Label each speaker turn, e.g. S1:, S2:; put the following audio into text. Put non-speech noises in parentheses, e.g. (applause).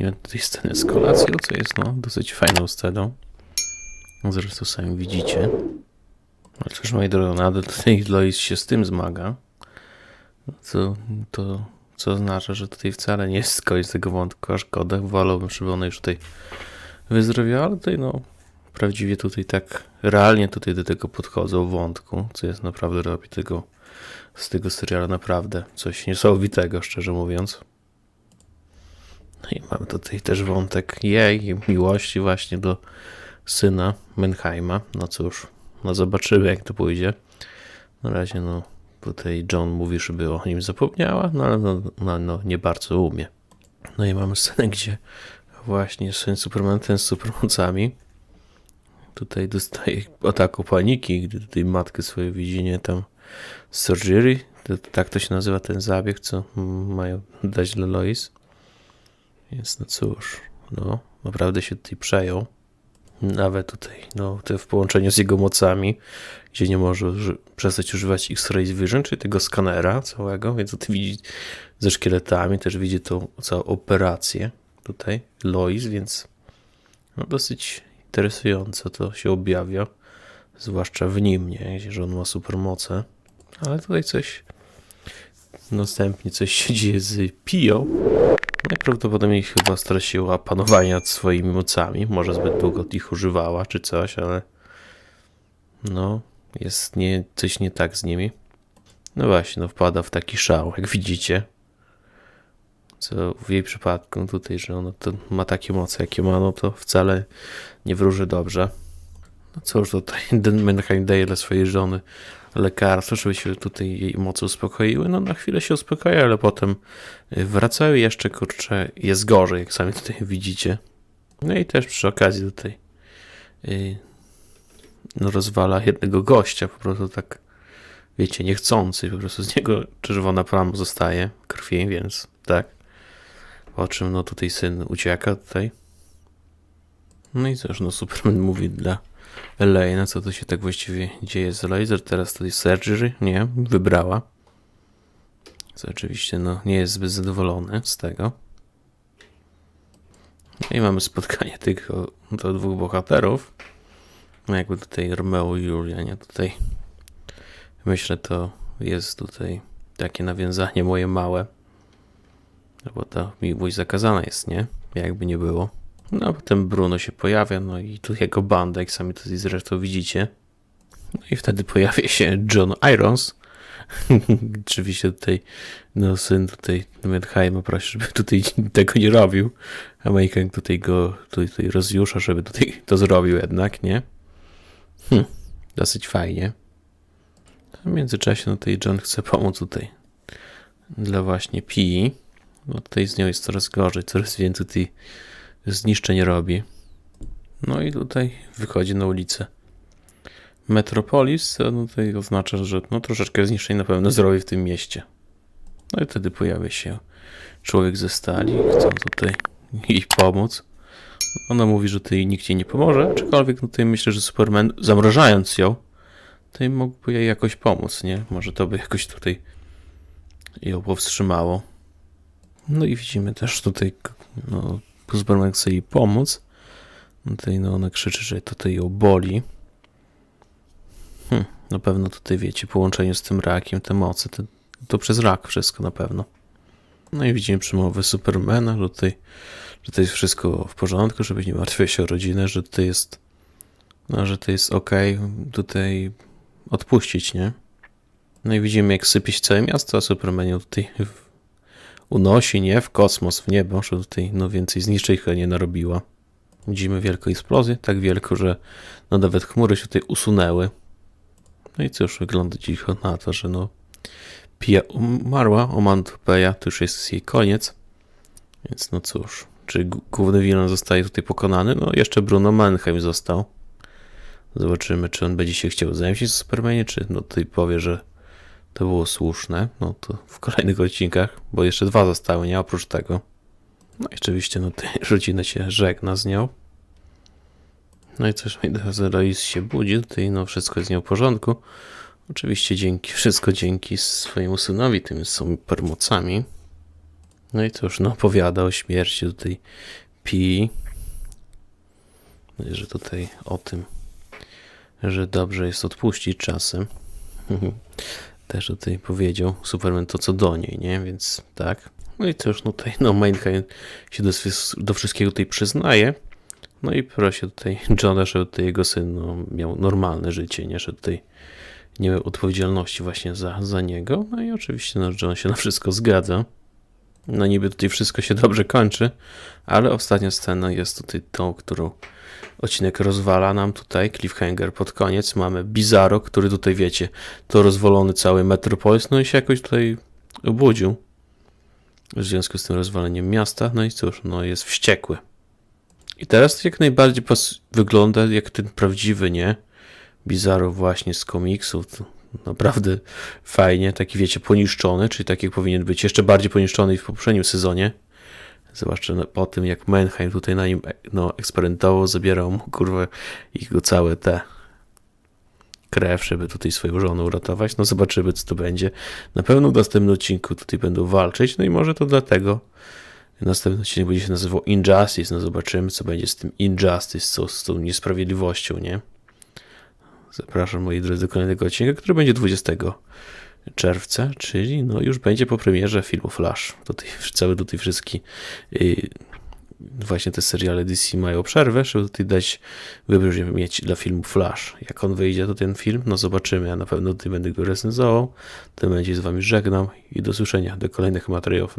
S1: zacznijmy od tej sceny z kolacją, co jest no dosyć fajną sceną. Zresztą sami widzicie. Ale cóż, moi drodzy, nadal tutaj Lois się z tym zmaga. Co, to, co oznacza, że tutaj wcale nie jest koniec tego wątku, a szkoda. Wolałbym, żeby ona już tutaj wyzdrowiała, ale tutaj no prawdziwie tutaj tak realnie tutaj do tego podchodzą wątku, co jest naprawdę robi tego z tego serialu naprawdę coś niesamowitego, szczerze mówiąc. No i mamy tutaj też wątek jej miłości właśnie do syna Menheima. No cóż, no zobaczymy jak to pójdzie. Na razie no tutaj John mówi, żeby o nim zapomniała, no ale no, no, no nie bardzo umie. No i mamy scenę, gdzie właśnie syn Superman ten z supermocami tutaj dostaje ataku paniki, gdy tutaj matkę swoje widzi, nie tam surgery, tak to się nazywa ten zabieg, co mają dać dla Lois. Więc no cóż, no naprawdę się tutaj przejął. Nawet tutaj, no te w połączeniu z jego mocami, gdzie nie może przestać używać X-Ray Vision, czyli tego skanera całego, więc tutaj widzi ze szkieletami, też widzi tą całą operację tutaj Lois, więc no dosyć interesująco to się objawia, zwłaszcza w nim, nie, że on ma supermoce, ale tutaj coś następnie coś się dzieje z Pio. Najprawdopodobniej chyba straciła panowanie nad swoimi mocami, może zbyt długo ich używała czy coś, ale no, jest nie, coś nie tak z nimi. No właśnie, no wpada w taki szał, jak widzicie. Co w jej przypadku tutaj, że ona ma takie moce, jakie ma, no to wcale nie wróży dobrze. No cóż, tutaj (laughs) Den Menheim daje dla swojej żony lekarstwo, żeby się tutaj jej moce uspokoiły. No na chwilę się uspokaja, ale potem y, wracają i jeszcze, kurczę, jest gorzej, jak sami tutaj widzicie. No i też przy okazji tutaj y, no rozwala jednego gościa, po prostu tak, wiecie, niechcący, po prostu z niego czerwona plama zostaje krwi, więc tak. Po czym no tutaj syn ucieka tutaj. No i cóż, no Superman mówi dla Elena, co to się tak właściwie dzieje z Laser. Teraz tutaj surgery, nie, wybrała. Co oczywiście no, nie jest zbyt zadowolony z tego. No i mamy spotkanie (laughs) tych to dwóch bohaterów. No jakby tutaj Romeo i Julia, nie? Tutaj myślę to jest tutaj takie nawiązanie moje małe. No bo ta miłość zakazana jest, nie? Jakby nie było. No potem Bruno się pojawia, no i tu jego banda, jak sami to zresztą widzicie. No i wtedy pojawia się John Irons. (laughs) Oczywiście tutaj, no syn tutaj Menheima prosi, żeby tutaj tego nie robił. Amerykan tutaj go tutaj, tutaj rozjusza, żeby tutaj to zrobił jednak, nie? Hm, dosyć fajnie. W międzyczasie no tutaj John chce pomóc tutaj dla właśnie Pi. No tutaj z nią jest coraz gorzej, coraz więcej tutaj zniszczeń robi. No i tutaj wychodzi na ulicę. Metropolis, no tutaj oznacza, że no troszeczkę zniszczeń na pewno zrobi w tym mieście. No i wtedy pojawia się człowiek ze stali, chcą tutaj jej pomóc. Ona mówi, że tutaj nikt jej nie pomoże, aczkolwiek no tutaj myślę, że Superman zamrażając ją, tutaj mógłby jej jakoś pomóc, nie? Może to by jakoś tutaj ją powstrzymało. No i widzimy też tutaj, no, Superman chce jej pomóc. No Tutaj no, ona krzyczy, że tutaj ją boli. Hm, na pewno tutaj wiecie, połączenie z tym rakiem, te moce, to, to przez rak wszystko na pewno. No i widzimy przemowę Supermana, że tutaj, że to jest wszystko w porządku, żeby nie martwić się o rodzinę, że to jest, no, że to jest ok, tutaj odpuścić, nie? No i widzimy, jak sypie się całe miasto, a Superman tutaj unosi, nie? W kosmos, w niebo, że tutaj no więcej zniszczeń chyba nie narobiła. Widzimy wielką eksplozję, tak wielką, że no nawet chmury się tutaj usunęły. No i cóż, wygląda cicho na to, że no Pia umarła, Omantopeja, to już jest jej koniec. Więc no cóż, czy główny wilan zostaje tutaj pokonany? No jeszcze Bruno Mannheim został. Zobaczymy, czy on będzie się chciał zemścić z Supermanie, czy no tutaj powie, że to było słuszne. No to w kolejnych odcinkach, bo jeszcze dwa zostały, nie? Oprócz tego. No i oczywiście, no (laughs) rodzina się żegna z nią. No i coś mi Lois się budzi, tutaj no wszystko jest z nią w porządku. Oczywiście dzięki, (laughs) wszystko dzięki swojemu synowi, tymi supermocami. No i cóż, no opowiada o śmierci tutaj Pi. Że tutaj o tym, że dobrze jest odpuścić czasem. (laughs) Też tutaj powiedział Superman to co do niej, nie? Więc tak. No i cóż, no tutaj no Mankind się do, do wszystkiego tutaj przyznaje. No i prosi tutaj Johna, żeby tutaj jego syn no, miał normalne życie, nie? Że tutaj nie miał odpowiedzialności właśnie za, za niego. No i oczywiście no, John się na wszystko zgadza. No niby tutaj wszystko się dobrze kończy, ale ostatnia scena jest tutaj tą, którą odcinek rozwala nam tutaj, cliffhanger pod koniec. Mamy Bizarro, który tutaj wiecie, to rozwalony cały Metropolis, no i się jakoś tutaj obudził w związku z tym rozwaleniem miasta. No i cóż, no jest wściekły. I teraz jak najbardziej wygląda jak ten prawdziwy, nie? Bizarro właśnie z komiksów. Naprawdę fajnie, taki wiecie, poniszczony, czyli tak jak powinien być, jeszcze bardziej poniszczony w poprzednim sezonie. Zwłaszcza po tym, jak Menheim tutaj na nim e, no, eksperymentował, zabierał mu kurwę jego całe te krew, żeby tutaj swoją żonę uratować. No zobaczymy, co to będzie. Na pewno w następnym odcinku tutaj będą walczyć, no i może to dlatego następny odcinek będzie się nazywał Injustice. No zobaczymy, co będzie z tym Injustice, co z tą niesprawiedliwością, nie? Zapraszam moi drodzy do kolejnego odcinka, który będzie 20 czerwca, czyli no już będzie po premierze filmu Flash. Tutaj cały tutaj wszystkie yy, właśnie te seriale DC mają przerwę, żeby tutaj dać wybór, żeby mieć dla filmu Flash. Jak on wyjdzie, to ten film, no zobaczymy. Ja na pewno tutaj będę go recenzował. W tym momencie z wami żegnam i do słyszenia do kolejnych materiałów na